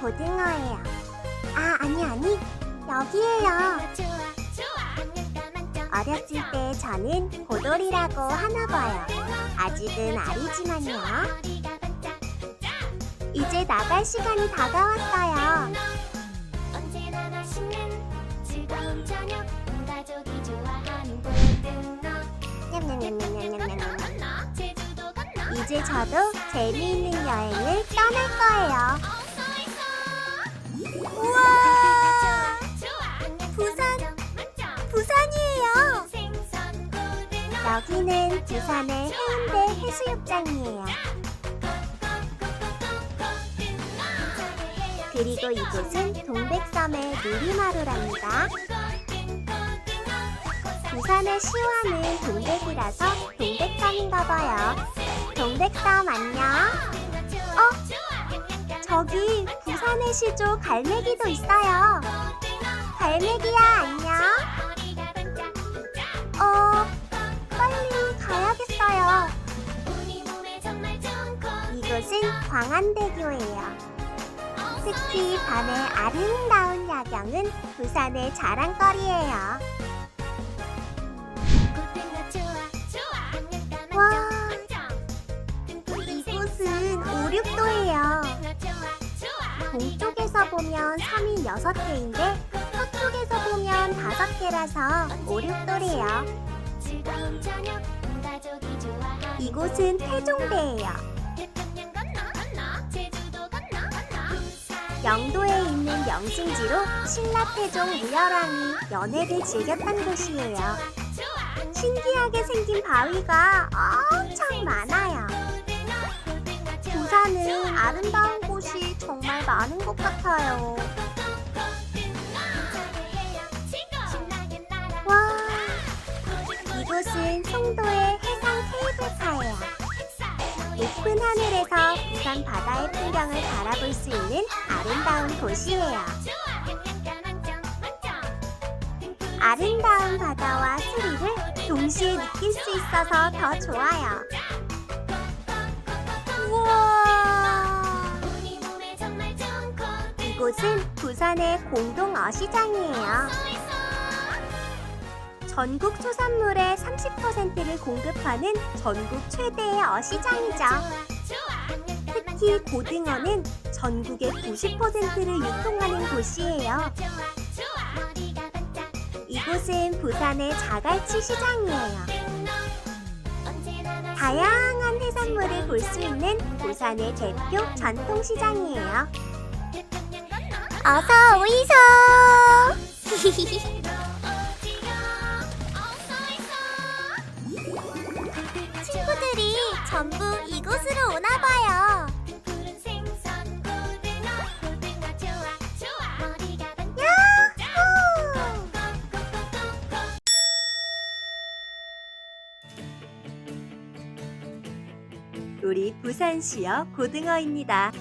고등어예요. 아, 아니, 아니. 여기에요. 어렸을 때 저는 고돌이라고 하나 봐요. 아직은 아리지만요. 이제 나갈 시간이 다가왔어요. 냠냠냠냠냠냠냠. 이제 저도 재미있는 여행을 떠날 거예요. 우와! 부산, 부산이에요. 여기는 부산의 해운대 해수욕장이에요. 그리고 이곳은 동백섬의 누리마루랍니다. 부산의 시화는 동백이라서 동백섬인가 봐요. 동백섬 안녕. 어? 저기 부산의 시조 갈매기도 있어요. 갈매기야 안녕. 어, 빨리 가야겠어요. 이곳은 광안대교예요. 특히 밤의 아름다운 야경은 부산의 자랑거리예요. 오륙도예요. 동쪽에서 보면 섬이 6개인데 서쪽에서 보면 5개라서 오륙도래요. 이곳은 태종대예요. 영도에 있는 영신지로 신라 태종 무열왕이 연애를 즐겼던 곳이에요. 신기하게 생긴 바위가 엄청 많아 아름다운 곳이 정말 많은 것 같아요. 와, 이곳은 송도의 해상 케이블카예요. 높은 하늘에서 부산 바다의 풍경을 바라볼 수 있는 아름다운 곳이에요. 아름다운 바다와 스릴을 동시에 느낄 수 있어서 더 좋아요. 이곳은 부산의 공동 어시장이에요. 전국 수산물의 30%를 공급하는 전국 최대의 어시장이죠. 특히 고등어는 전국의 90%를 유통하는 곳이에요. 이곳은 부산의 자갈치 시장이에요. 다양한 해산물을 볼 수 있는 부산의 대표 전통시장이에요. 어서 오이소! 친구들이 전부 이곳으로 오나 봐요. 우리 부산시역 고등어입니다.